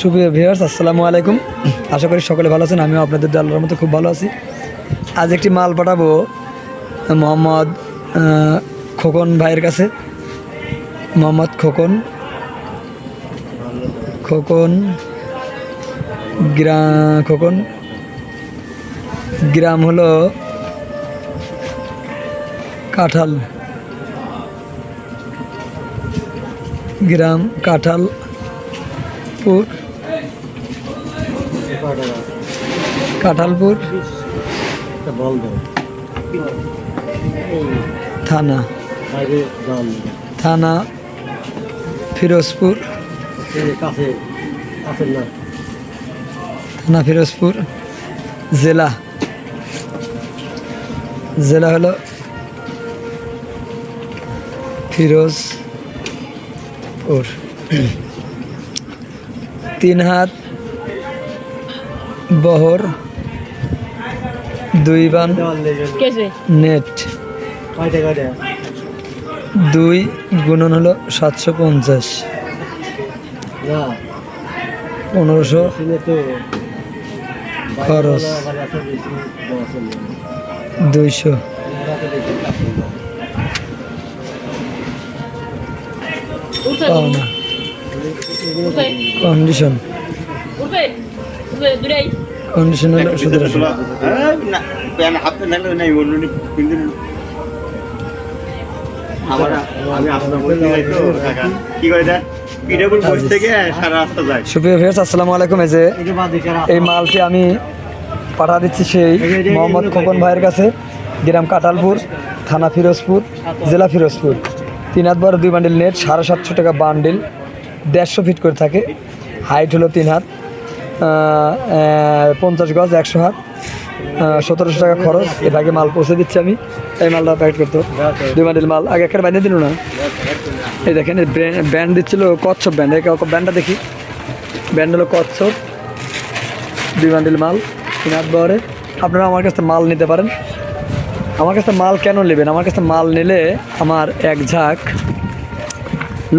সুপ্রিয় ভিউয়ার্স, আসসালামু আলাইকুম। আশা করি সকলে ভালো আছেন, আমিও আপনাদের আল্লাহর মতো খুব ভালো আছি। আজ একটি মাল পাঠাবো মোহাম্মদ খোকন ভাইয়ের কাছে। মোহাম্মদ খোকন খোকন, গ্রা, খোকন। গ্রাম হলো কাঁঠাল। গ্রাম কাঁঠালপুর। কাঁঠালপুর থানা। থানা ফিরোজপুর। থানা ফিরোজপুর। জেলা। জেলা হলো ফিরোজপুর। তিন হাত বহর। দুই বান। নেট। দুই গুণন হলো সাতশো পঞ্চাশ। পনেরোশো খরচ। দুইশো। পাওনা কন্ডিশন। সুপ্রিয় ভিউয়ার্স আসসালামু আলাইকুম। এই যে এই মালটি আমি পাঠা দিচ্ছি সেই মোহাম্মদ খোকন ভাইয়ের কাছে। গ্রাম কাটালপুর থানা ফিরোজপুর জেলা ফিরোজপুর। তিন হাত বড় দুই বান্ডিল নেট সাড়ে সাতশো টাকা বান্ডিল দেড়শো ফিট করে থাকে। হাইট হলো তিন হাত। পঞ্চাশ গজ, একশো হাত সতেরোশো টাকা খরচ। এর আগে মাল পৌঁছে দিচ্ছি আমি। এই মালটা প্যাকেট করতো দুই বান্ডিল মাল। আগে একটা বানিয়ে দিল না? এই দেখেন ব্যান্ড দিচ্ছিল কচ্ছপ ব্যান্ড এই ব্যান্ডটা দেখি। ব্যান্ড হলো কচ্ছপ। দুই বান্ডিল মাল। তিন হাত বহরে। আপনারা আমার কাছে মাল নিতে পারেন। আমার কাছে মাল কেন নেবেন? আমার কাছে মাল নিলে আমার এক ঝাঁক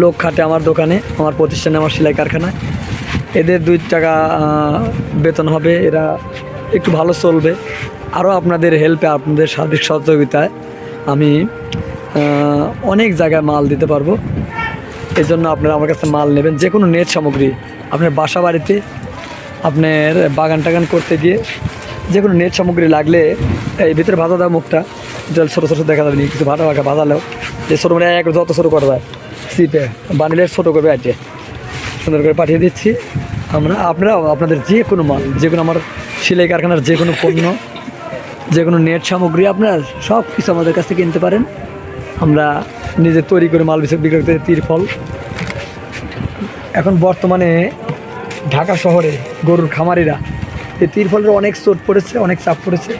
লোক খাটে আমার দোকানে, আমার প্রতিষ্ঠানে, আমার সেলাই কারখানায়। এদের দুই টাকা বেতন হবে এরা একটু ভালো চলবে। আরও আপনাদের হেল্পে আপনাদের সার্বিক সহযোগিতায় আমি অনেক জায়গায় মাল দিতে পারব। এই জন্য আপনারা আমার কাছে মাল নেবেন। যে কোনো নেট সামগ্রী আপনার বাসা বাড়িতে আপনার বাগান টাগান করতে গিয়ে যে কোনো নেট সামগ্রী লাগলে এই ভিতরে ভাজা দেওয়া মুখটা। জল ছোটো ছোটো দেখা যাবে কিছু ভাজা ভাজা ভাজালেও। যে ছোটো মানে এক যত ছোটো করা যায়। সিপে বানিলে ছোটো করবে আজকে সুন্দর করে পাঠিয়ে দিচ্ছি। আমরা, আপনারা, আপনাদের যে কোনো মাল, যে কোনো আমার সেলাই কারখানার যে কোনো পণ্য, যে কোনো নেট সামগ্রী, আপনারা সব কিছু আমাদের কাছ থেকে কিনতে পারেন। আমরা নিজে তৈরি করে মাল বিক্রি বিক্রি করতে তিরফল এখন বর্তমানে ঢাকা শহরে গরুর খামারিরা এই তিরফলের অনেক চোট পড়েছে, অনেক চাপ পড়েছে।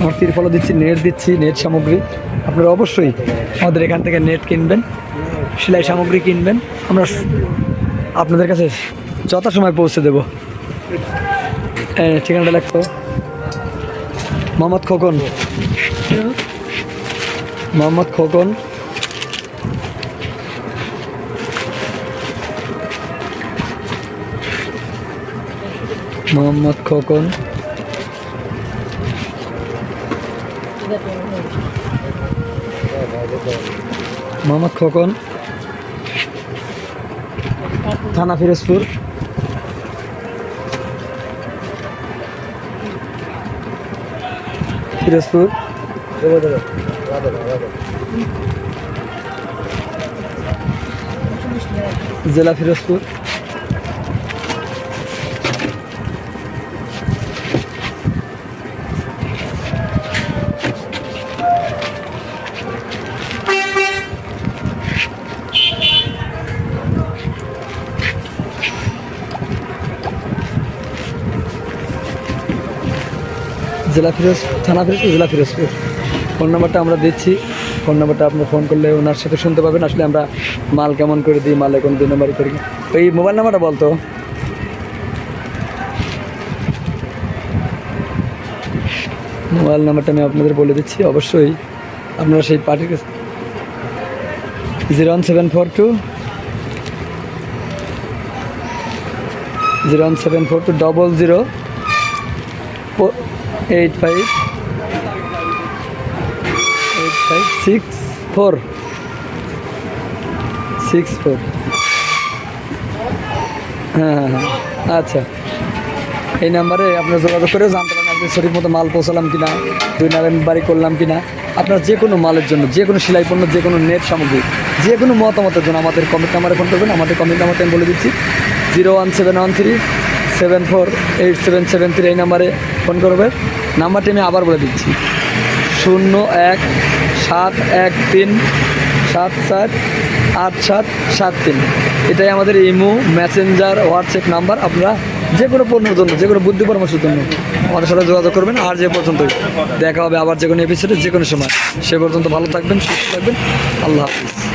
আমার তিরফলও দিচ্ছি, নেট দিচ্ছি, নেট সামগ্রী। আপনারা অবশ্যই আমাদের এখান থেকে নেট কিনবেন, সেলাই সামগ্রী কিনবেন। আমরা আপনাদের কাছে যথাসময় পৌঁছে দেবো। ঠিকানাটা লাগতো মোহাম্মদ খোকন। মোহাম্মদ খোকন। মোহাম্মদ খোকন। মোহাম্মদ খোকন। থানা ফিরোজপুর। ফিরোজপুর। জেলা ফিরোজপুর। জেলা ফিরোজ, থানা ফিরোজপুর জেলা ফিরোজপুর? ফোন নাম্বারটা আমরা দিচ্ছি। ফোন নাম্বারটা আপনি ফোন করলে ওনার সাথে শুনতে পাবেন। আসলে আমরা মাল কেমন করে দিই, মালে কোন দুই নম্বরই করি। এই মোবাইল নাম্বারটা বলতো মোবাইল নাম্বারটা আমি আপনাদের বলে দিচ্ছি। অবশ্যই আপনারা সেই পার্টির কাছে zero one seven four two zero one seven four two double zero eight five eight five six four six four হ্যাঁ হ্যাঁ হ্যাঁ। আচ্ছা। এই নাম্বারে আপনার যোগাযোগ করে জানতে পারেন আপনি সঠিক মতো মাল পৌঁছালাম কিনা, দুই নামে বাড়ি করলাম কিনা। আপনার যে কোনো মালের জন্য, যে কোনো সেলাই পণ্য, যে কোনো নেট সামগ্রী, যে কোনো মতামতের জন্য আমাদের কমেন্ট নাম্বারে ফোন করবেন। আমাদের কমেন্ট নাম্বারটা আমি বলে দিচ্ছি। Zero one seven one three seven four eight seven seven three এই নাম্বারে ফোন করবেন। নাম্বারটি আমি আবার বলে দিচ্ছি। শূন্য এক, সাত এক তিন, সাত সাত, আট সাত সাত তিন। এটাই আমাদের ইমো, মেসেঞ্জার, হোয়াটসঅ্যাপ নাম্বার। আপনারা যে কোনো পণ্যের জন্য, যে কোনো বুদ্ধি পরামর্শের জন্য আমাদের সাথে যোগাযোগ করবেন। আর যে পর্যন্ত দেখা হবে আবার যে কোনো এপিসোডে যে কোনো সময়। সে পর্যন্ত ভালো থাকবেন, সুস্থ থাকবেন। আল্লাহ হাফিজ।